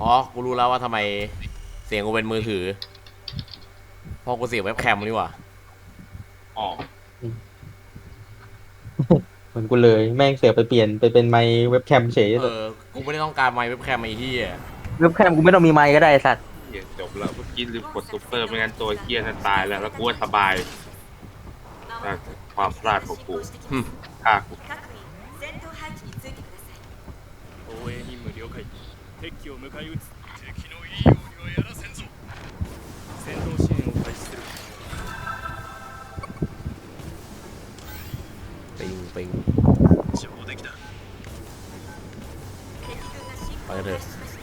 อ๋อ กูรู้แล้วว่าทำไมเสียงกูเป็นมือถือพรากูเสียเว็บแคมนี่หว่าอ๋อเหมือนกูเลยแม่งเสียไปเปลี่ยนไปเป็นไมค์เว็บแคมเฉยเออ กูไม่ได้ต้องการไมค์เว็บแคมไอ้ที่เว็บแคมกูไม่ต้องมีไมค์ก็ได้สัตว์เหี้ยจบแล้วเมื่อกี้ลืมกดซุปเปอร์ไม่งั้นตัวเฮียนั่นตายแล้วแล้วกูสบายความพลาดของกูฆ่ากูโอ้ยนี่มือเดียวใคร 敵機を迎え撃つ敵のいいようにはやらせんぞ戦闘支援を開始する ปิงปิง 上出来だ敵軍が進行を開始しまし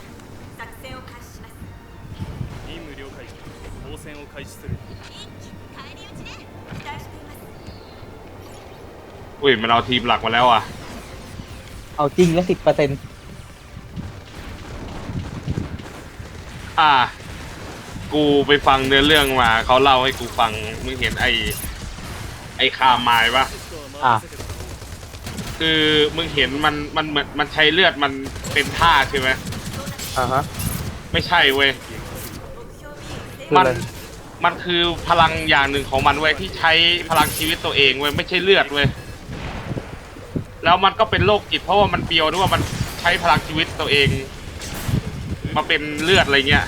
た作戦を開始します任務了解応戦を開始する一気に返り討ちね期待しています อุ้ยมันเอาทีมหลักมาแล้วอ่ะ เอาจริงแล้วสิบเปอร์เซ็นต์ อ่า กูไปฟังเนื้อเรื่องมาเขาเล่าให้กูฟังมึงเห็นไอ้ไอ้คาไม้ปะอะคือมึงเห็นมันมันเหมือนมันใช้เลือดมันเป็นท่าใช่ไหมอ่าฮะ ไม่ใช่เว้ยมันมันคือพลังอย่างหนึ่งของมันเว้ยที่ใช้พลังชีวิตตัวเองเว้ยไม่ใช่เลือดเว้ยแล้วมันก็เป็นโรคจิตเพราะว่ามันเปียวด้วยว่ามันใช้พลังชีวิตตัวเอง มาเป็นเลือดอะไรเงี้ย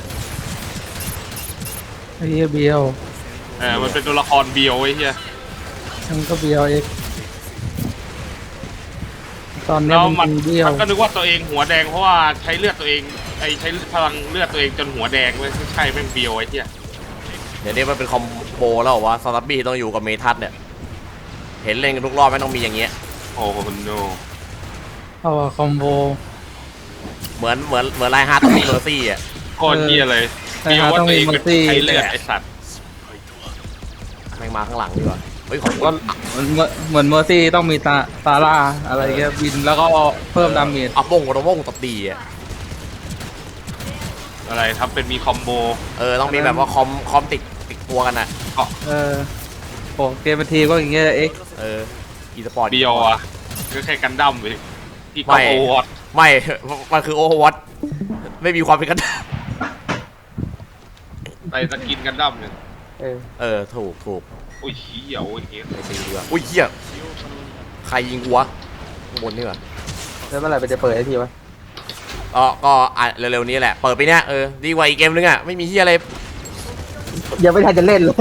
ไอ้เหี้ยเบียวเออ มันเป็นตัวละครเบียวไอ้เหี้ย มันก็เบียวเองตอนเนี้แล้ยวมัมันนเบียวมันก็นึกว่าตัวเองหัวแดงเพราะว่าใช้เลือดตัวเองไอใช้พลังเลือดตัวเองจนหัวแดงเว้ยไม่ใช่แม่งเบียวไอ้เหี้ยเดี๋ยวนี้มันเป็นคอมโบแล้วเหรอว่าซาตับบี้ต้องอยู่กับเมทัศน์เนี่ย เห็นเล่นกันทุกรอบไม่ต้องมีอย่างเงี้ย โอ้โหโนเอาอะคอมโบ เหมือนเหมือนเหมือนไลฮาร์ตต้องมีเมอร์ซี่อะโคตรเหี้ยเลยเออเบียวว่าตัวเองเป็นต้องมีใช้ mercy เลือดไอสัตว์แม่งมาข้างหลังดีกว่าเฮ้ยขอบคุก็ณเหมือนเหมือนเมอร์ซี่ต้องมีตาตาล่าอะไรเงี้ยบินแล้วก็เพิ่มดาเมจอัพวงกระวงตบดีอะอะไรทำเป็นมีคอมโบเออต้องมีแบบว่าคอมคอมติดติดตัวกันอะเออโอ้เกมเป็นทีก็อย่างเงี้ยเอ็กเอออีสปอร์ตเบียวอะก็แค่กันดั้มไปที่ก็ไม่โอวอต ไม่ มันคือโอเวอร์วอตไม่มีความเป็นกันใส่สกินกันดั้มเนี่ยเออเออ ถูกถูกโอ้ยเหี้ยโอ้ยเหี้ยไปตีดีกว่าอุ้ยเหี้ยใครยิงกูวะข้างบนนี่ก่อนแล้วเมื่อไหร่มันจะเปิดไอทีวะก็ก็อะเร็วๆนี้แหละ เปิดไปเนี้ยเออ ดีกว่าอีกเกมนึงอะ ไม่มีเฮียอะไร ยังไม่ทันจะเล่นเลย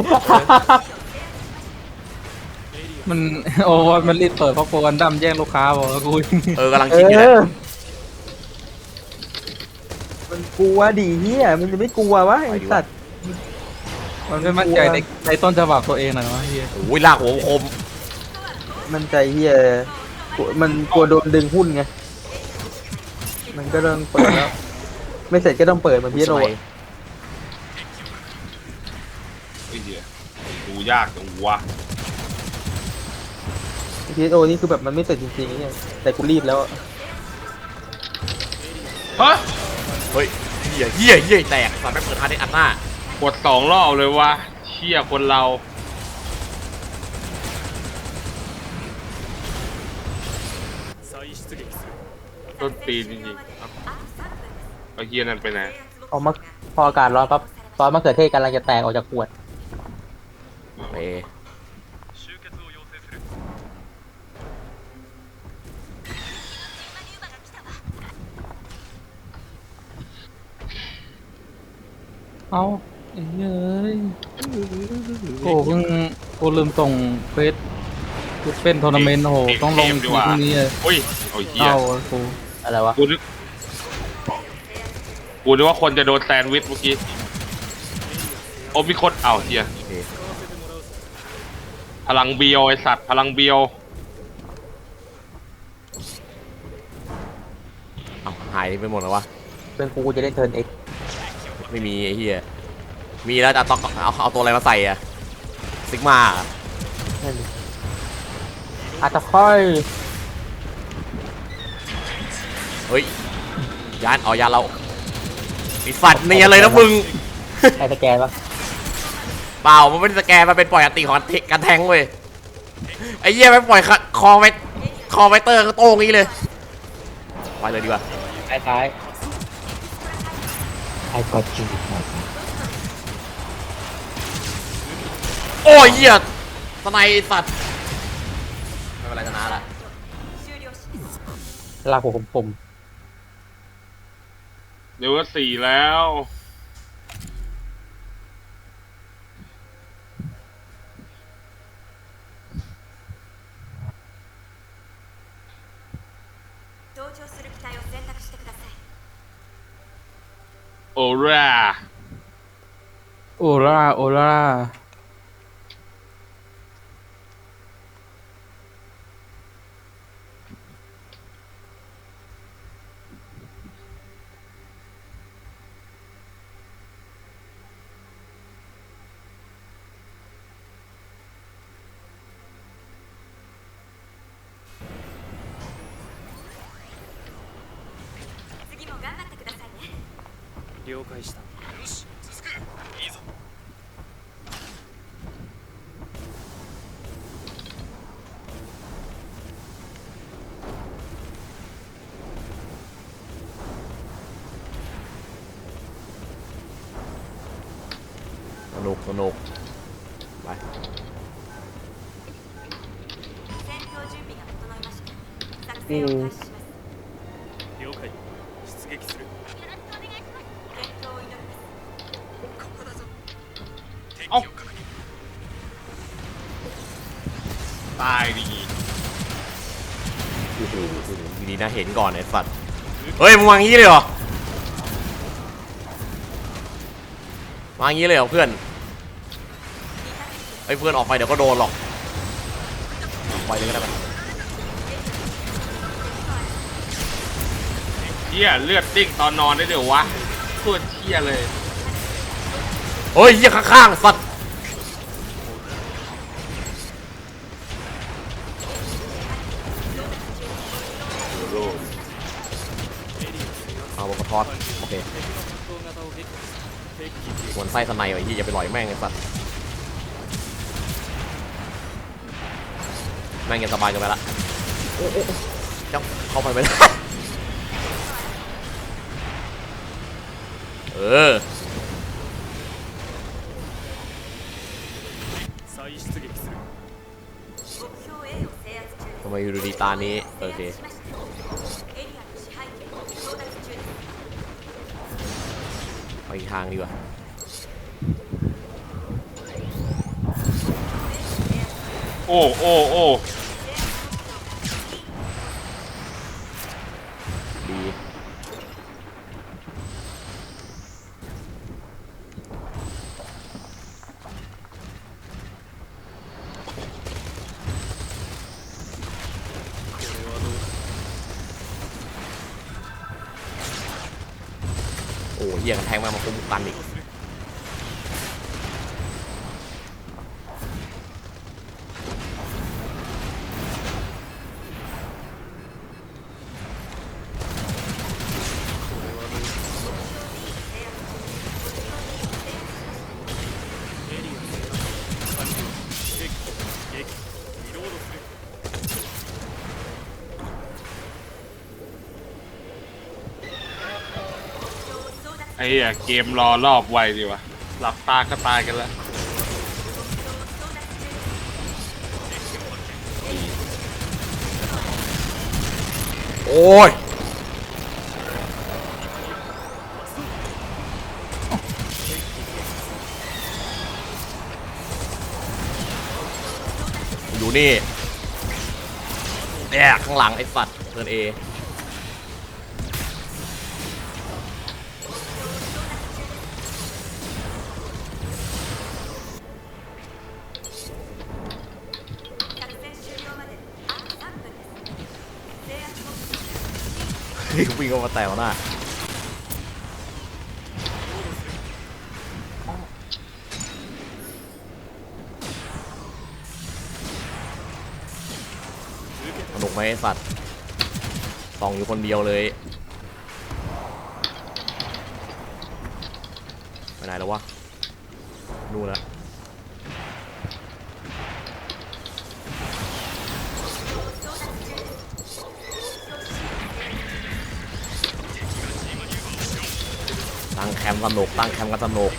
มันโอ้ว่ามันรีบเปิดเพราะโปรกันดั้มแย่งลูกค้าบอกว่ากู เออกำลังเอคิดอยู่แหละอ มันกลัวดีเฮียมันจะไม่กลัววะไอ้สัตว์มันไม่มั่นใจในในต้นฉบับตัวเองหน่อยวะเฮียโอ้ยลากหัวคมมันใจเฮียกลัวมันกลัวโดนดึงหุ้นไง มันก็ต้องเปิดแล้ว ไม่เสร็จก็ต้องเปิดเหมือนพี่โรสมัยไอ้เหี้ยดูยากจังวะพีโอนี่คือแบบมันไม่เสร็จจริงๆเนี่ยแต่กูรีบแล้วอะฮะ เฮ้ยเหี้ยเฮียเฮียแตกสัตว์ไม่เปิดทางในอันหน้าปวดสองรอบเลยวะเชี่ยคนเราต้นปีจริงๆเอาเฮียนั่นไปไหนเอามาพออากาศร้อนปั๊บซอนมะเขือเทศกำลังจะแตกออกจากปวด เป เอ้าไอ้เหี้ยเอ้ยโอ้เพิ่งกูลืมส่งเฟซกูเป็นทัวร์นาเมนต์โอ้โหต้องลงทีพรุ่งนี้เลยโอ้ยเอาเฮียเอ้ากูอะไรวะกูนึกกูนึกว่าคนจะโดนแซนด์วิชเมื่อกี้โอ้มีคนเอ้าเฮียพลังเบียวไอสัตว์พลังเบียวเอาหายไปหมดแล้ววะเป็นกูกูจะเล่นเทิร์นเอ็ก ไม่มีไอ้เฮียมีแล้วจะต้องเอาเอาตัวอะไรมาใส่อะซิกมานั่นดิอาจจะค่อยเฮ้ยยานเอายานเราไอสัตว์เนียนเลยนะมึงใครสแกนวะเปล่ามันไม่ได้สแกนมันเป็นปล่อยอันติของการแทงเว้ยไอ้เหี้ยไม่งปล่อยคคอไวคอไวเตอร์ก็โต้งนี้เลยไปเลยดีกว่าคล้าย กอจีบหมดนะโอ้ยเหี้ยสไนไอสัตว์ไม่เป็นไรชนะละลากหัวผมผม เลเวลสี่แล้ว ราโอราโอรา 了解したよし続くいいぞ สนุกสนุกไป 戦闘準備が整いました作戦を開始 เอาตายดีโอ้โหดีนะเห็นก่อนไอ้สัตว์ เฮ้ยมึงวางงี้เลยเหรอวางงี้เลยเหรอเพื่อนไอ้เพื่อนออกไปเดี๋ยวก็โดนหรอกออกไปเลยก็ได้ไปเฮียเลือดติ้งตอนนอนได้เดี๋ยววะโคตรเฮียเลย เฮ้ยเหี้ยข้างๆสัตว์เอาบกทอดโอเคหวนไส้สไนไว้ที่อย่าไปลอยแม่งไอ้สัตว์แม่งยังสบายกันไปละโอ้โอ้โอ้เจ้าเข้าไปไม่ได้เออำไมอยู่ดีตานี้ โอเคไปทางดีกว่าโอ้โอ้โอ้ เหี้ยกันแทงมามาคุ้มกันอีก ไอ้เหี้ยเกมรอรอบไวดีวะหลับตาก็ตายกันแล้วโอ้ยอยู่นี่แอบข้างหลังไอ้สัตว์เทิร์นเอ 目標วิ่งเข้ามาแตวหน้าสนุกไหมไอ้สัตว์ส่องอยู่คนเดียวเลยไปไหนแล้ววะนู่นและ ตั้งแคมป์สนุกตั้งแคมป์กันสนุก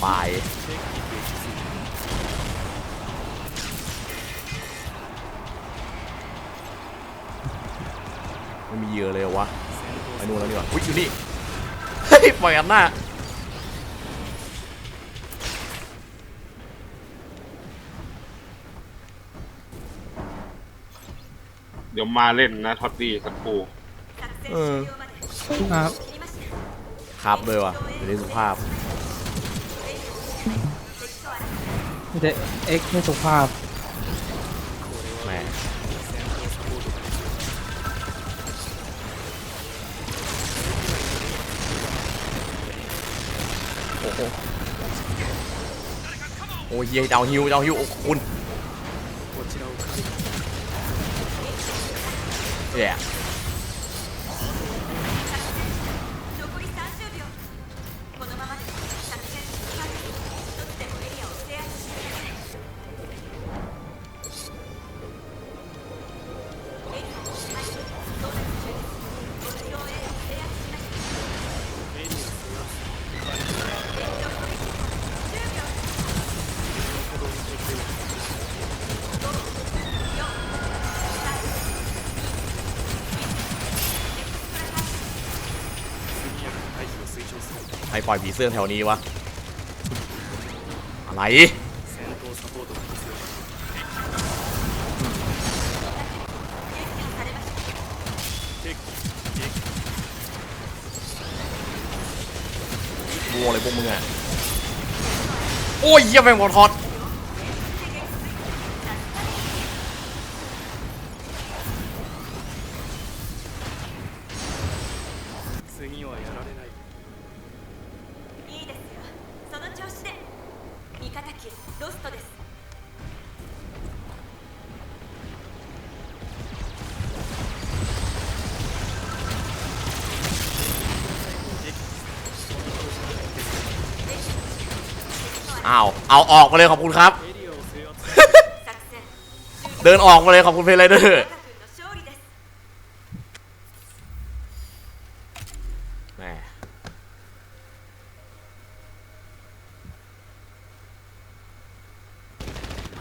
คไม่มีเยอะเลยวะไปนู่นแล้วดีกว่าอุ้ยอยู่นี่เฮ้ยปล่อยกันหน้าเดี๋ยวมาเล่นนะท็อตตี้สักครูเออครับครับเลยวะเดีนสุภาพ เดเอ็กไม่สุภาพแหมโอ้โหโอ้ยเดาวฮิวเดาวฮิวโอ้คุณเย้ ปล่อยผีเสื้อแถวนี้วะ อะไร บัวอะไรพวกมึงอะ โอ้ยเยี่ยมแมงบอลทอด อ้าวเอาออกมาเลยขอบคุณครับ เดินออกมาเลยขอบคุณเพลย์เดอร์แหม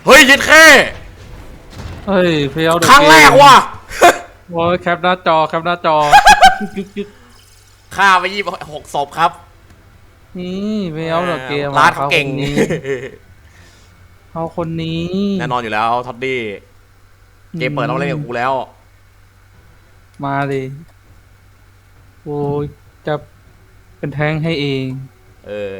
เฮ้ยยิดแค่เฮ้ยเพลย์เอวครั้งแรกว่ะโอ้ยแคปหน้าจอแคปหน้าจอ ฆ่าไปยี่หกศพครับ นี่เฟี้ยวเดอะเกมร้านเขาเก่งเอาคนนี้แน่นอนอยู่แล้วท็อดดี้เกมเปิดต้องเล่นกับกูแล้ว มาดิโอ้ยจะเป็นแท้งให้เอง เออ